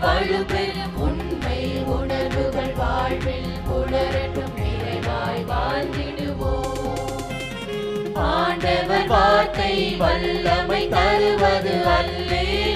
பண்பு உண்மை உணர்வுகள் வாழ்வில் புலரட்டும் நிறைவாய் வாழ்ந்திடுவோம். ஆண்டவர் வார்த்தை வல்லமை தருவது அல்லேலூயா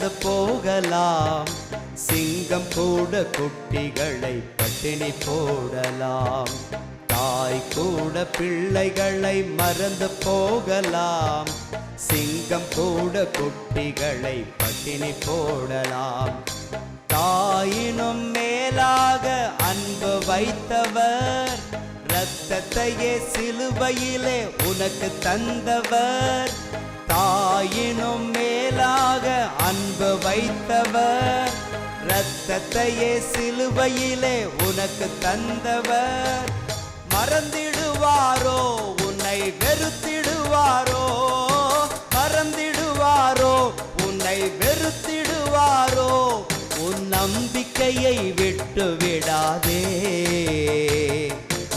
மறந்து போகலாம். சிங்கம் கூட குட்டிகளை பட்டினி போடலாம். தாய் கூட பிள்ளைகளை மறந்து போகலாம். சிங்கம் கூட குட்டிகளை பட்டினி போடலாம். தாயினும் மேலாக அன்பு வைத்தவர் ரத்தத்தையே சிலுவையிலே உனக்கு தந்தவர். தாயினும் மேலாக அன்பு வைத்தவர். இரத்தத்தையே சிலுவையிலே உனக்கு தந்தவர். மறந்திடுவாரோ? உன்னை வெறுத்திடுவாரோ? மறந்திடுவாரோ? உன்னை வெறுத்திடுவாரோ? உன் நம்பிக்கையை விட்டு விடாதே.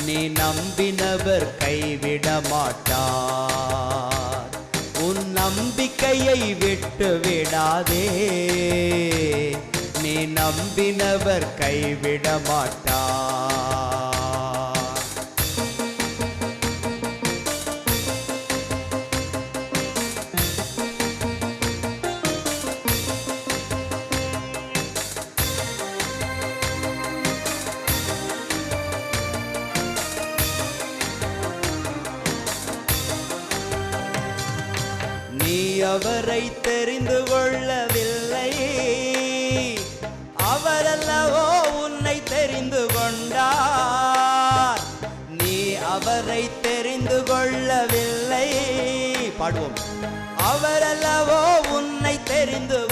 நீ நம்பினவர் கைவிட மாட்டார் நம்பிக்கையை விட்டு விடாதே. நீ நம்பினவர் கைவிட மாட்டார் அவரை தெரிந்து கொள்ளவில்லை. அவரல்லவோ உன்னை தெரிந்து கொண்டார். நீ அவரை தெரிந்து கொள்ளவில்லை. பாடுவோம். அவரல்லவோ உன்னை தெரிந்து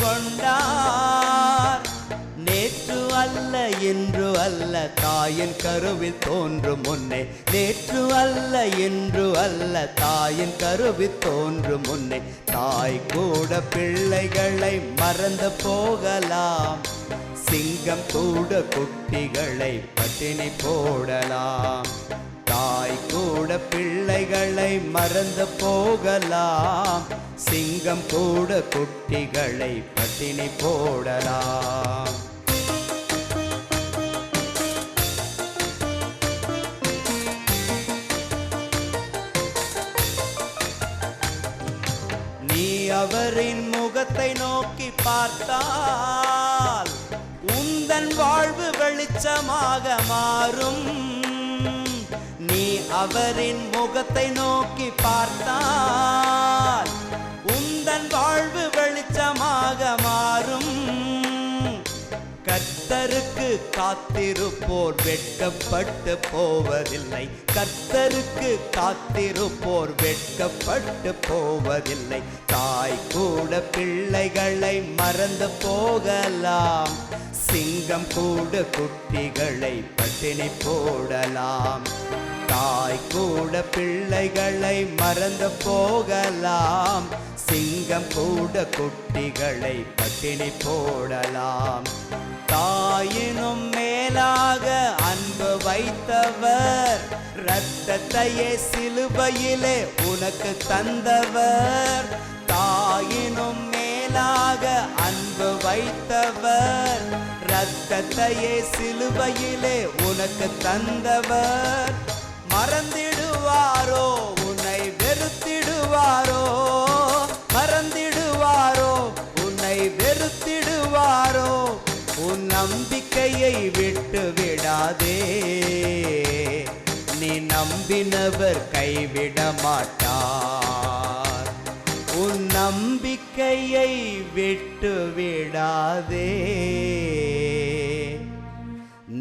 அல்ல தாயின் கருவில் தோன்றும் முன்னே. நேற்று அல்ல இன்று அல்ல தாயின் கருவில் தோன்றும் முன்னே. தாய் கூட பிள்ளைகளை மறந்து போகலாம். சிங்கம் கூட குட்டிகளை பட்டினி போடலாம். தாய் கூட பிள்ளைகளை மறந்து போகலாம். சிங்கம் கூட குட்டிகளை பட்டினி போடலாம். அவரின் முகத்தை நோக்கி பார்த்தால் உந்தன் வாழ்வு வெளிச்சமாக மாறும். நீ அவரின் முகத்தை நோக்கி பார்த்தால் காத்திருப்போர் வெட்கப்பட்டு போவதில்லை. கர்த்தருக்கு காத்திருப்போர் வெட்கப்பட்டு போவதில்லை. தாய் கூட பிள்ளைகளை மறந்து போகலாம். சிங்கம் கூட குட்டிகளை பட்டினி போடலாம். தாய் கூட பிள்ளைகளை மறந்து போகலாம். சிங்கம் கூட குட்டிகளை பட்டினி போடலாம். தாயினும் மேலாக அன்பு வைத்தவர் ரத்தத்தையே சிலுவையிலே உனக்கு தந்தவர். தாயினும் மேலாக அன்பு வைத்தவர் ரத்தத்தையே சிலுவையிலே உனக்கு தந்தவர். மறந்திடுவாரோ உன்னை வெறுத்திடுவாரோ நீ நம்பினவர் கைவிட மாட்டார் உன் நம்பிக்கையை விட்டு விடாதே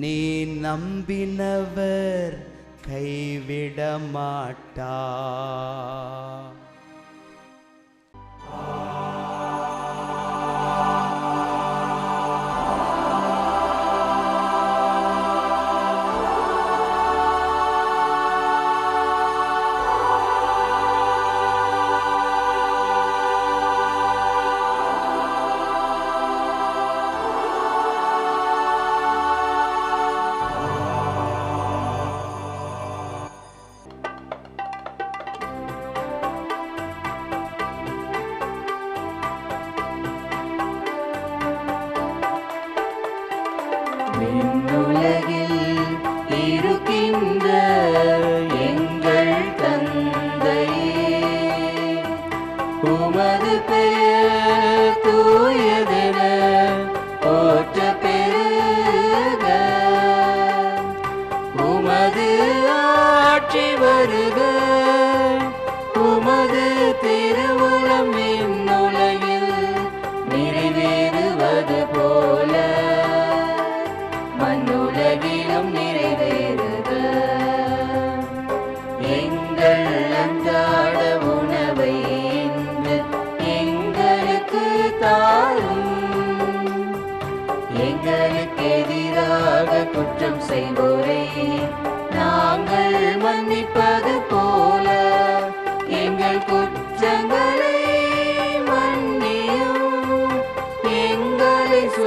நீ நம்பினவர் கைவிட மாட்டார் விண்ணுலகில் இருக்கின்ற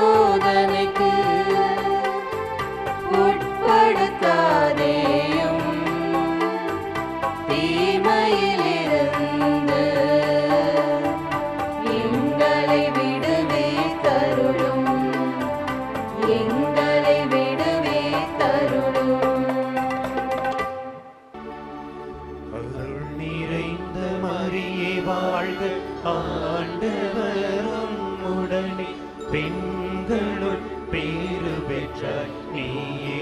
சோதனைக்கு உட்படுத்தாதேயும். தீமையிலிருந்து எங்களை விடுவே தருளும். எங்களை விடுவே தருளும். அருள் நிறைந்த மரியே வாழ்க. ஆண்டவரும் உடனே எங்களுள் பேரு பெற்ற நீயே.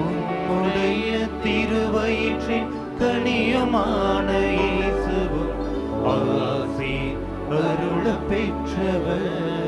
உன்னுடைய திருவயிற்றின் கனியுமான இயேசுவும் ஆசி அருள பெற்றவர்.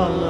வாழ்க ஆண்டவர்